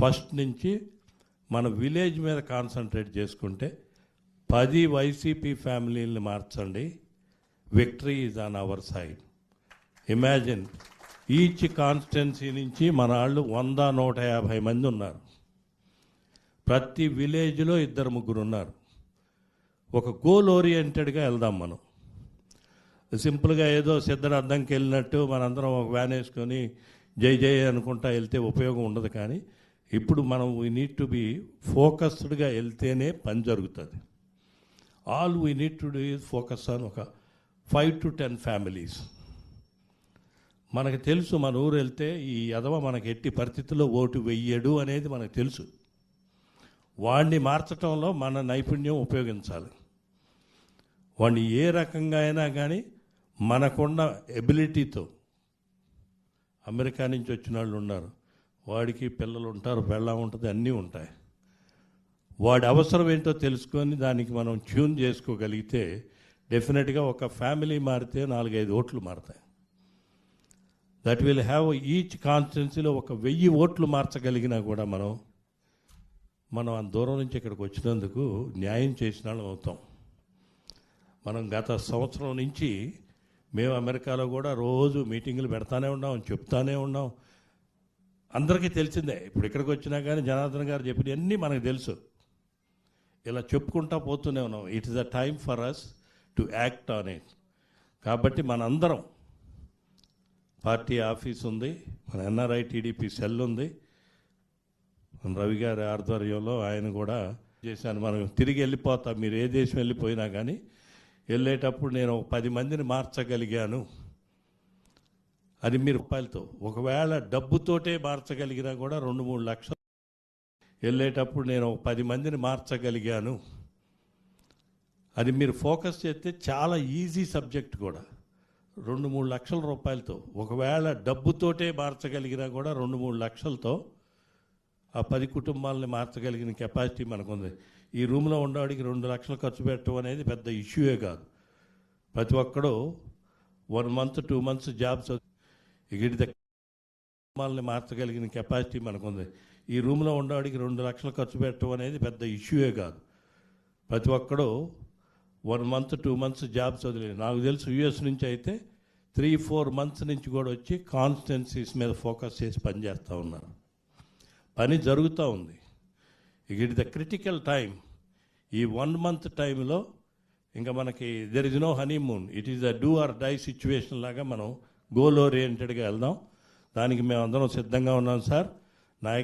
First నుంచి మన village మీద కాన్సన్ట్రేట్ చేసుకుంటే పది వైసీపీ ఫ్యామిలీని మార్చండి. Victory is on our side imagine each constituency నుంచి మన వాళ్ళు వంద నూట యాభై మంది ఉన్నారు. ప్రతి విలేజ్లో ఇద్దరు ముగ్గురు ఉన్నారు. ఒక గోల్ ఓరియంటెడ్గా వెళ్దాం మనం. సింపుల్గా ఏదో సిద్ధరార్థంకి వెళ్ళినట్టు మనందరం ఒక వ్యాన్ వేసుకొని జై జై అనుకుంటా వెళ్తే ఉపయోగం ఉండదు కానీ ఇప్పుడు మనం వీ నీడ్ టు బి ఫోకస్డ్గా వెళ్తేనే పని జరుగుతుంది. All we need to do focus on ఒక ఫైవ్ టు టెన్ ఫ్యామిలీస్ మనకు తెలుసు మన ఊరు వెళ్తే ఈ యదవ మనకు ఎట్టి పరిస్థితుల్లో ఓటు వెయ్యడు అనేది మనకు తెలుసు. వాడిని మార్చడంలో మన నైపుణ్యం ఉపయోగించాలి. వాడిని ఏ రకంగా అయినా కానీ మనకున్న ఎబిలిటీతో అమెరికా నుంచి వచ్చిన వాళ్ళు ఉన్నారు. వాడికి పిల్లలు ఉంటారు పెళ్ళం ఉంటుంది అన్నీ ఉంటాయి. వాడి అవసరం ఏంటో తెలుసుకొని దానికి మనం ట్యూన్ చేసుకోగలిగితే డెఫినెట్గా ఒక ఫ్యామిలీ మారితే నాలుగైదు ఓట్లు మారుతాయి. దట్ విల్ హ్యావ్ ఈచ్ కాన్స్టిట్యున్సీలో ఒక వెయ్యి ఓట్లు మార్చగలిగినా కూడా మనం మనం ఆ దూరం నుంచి ఇక్కడికి వచ్చినందుకు న్యాయం చేసిన వాళ్ళం అవుతాం. మనం గత సంవత్సరం నుంచి మేము అమెరికాలో కూడా రోజు మీటింగులు పెడతానే ఉన్నాం చెప్తానే ఉన్నాం. అందరికీ తెలిసిందే. ఇప్పుడు ఇక్కడికి వచ్చినా కానీ జనార్దన్ గారు చెప్పినవన్నీ మనకు తెలుసు. ఇలా చెప్పుకుంటా పోతూనే ఉన్నాం. It is a time for us to act on it కాబట్టి మనందరం పార్టీ ఆఫీస్ ఉంది మన ఎన్ఆర్ఐ టీడీపీ సెల్ ఉంది. మన రవి గారి ఆధ్వర్యంలో ఆయన కూడా చేశాను. మనం తిరిగి వెళ్ళిపోతాం. మీరు ఏ దేశం వెళ్ళిపోయినా కానీ వెళ్ళేటప్పుడు నేను పది మందిని మార్చగలిగాను. అది మీరు రూపాయలతో. ఒకవేళ డబ్బుతోటే మార్చగలిగినా కూడా రెండు మూడు లక్షలు. వెళ్ళేటప్పుడు నేను ఒక పది మందిని మార్చగలిగాను. అది మీరు ఫోకస్ చేస్తే చాలా ఈజీ సబ్జెక్ట్ కూడా. రెండు మూడు లక్షల రూపాయలతో. ఒకవేళ డబ్బుతోటే మార్చగలిగినా కూడా రెండు మూడు లక్షలతో ఆ పది కుటుంబాలని మార్చగలిగిన కెపాసిటీ మనకుంది. ఈ రూమ్లో ఉండేవాడికి రెండు లక్షలు ఖర్చు పెట్టడం అనేది పెద్ద ఇష్యూయే కాదు. ప్రతి ఒక్కడు one month two months jobs ఇగిడి కుటుంబాలని మార్చగలిగిన కెపాసిటీ మనకుంది. ఈ రూమ్లో ఉండేవాడికి రెండు లక్షలు ఖర్చు పెట్టడం అనేది పెద్ద ఇష్యూయే కాదు. ప్రతి ఒక్కడు one month two months jobs వదిలేదు నాకు తెలుసు యూఎస్ నుంచి అయితే త్రీ ఫోర్ మంత్స్ నుంచి కూడా వచ్చి కాన్స్టెన్సీస్ మీద ఫోకస్ చేసి పనిచేస్తూ ఉన్నారు. పని జరుగుతూ ఉంది. ఇట్ ద క్రిటికల్ టైం ఈ వన్ మంత్ టైంలో ఇంకా మనకి there is no honeymoon it is the do or die situation లాగా మనం గోల్ ఓరియంటెడ్గా వెళ్దాం. దానికి మేమందరం సిద్ధంగా ఉన్నాం సార్. నాయక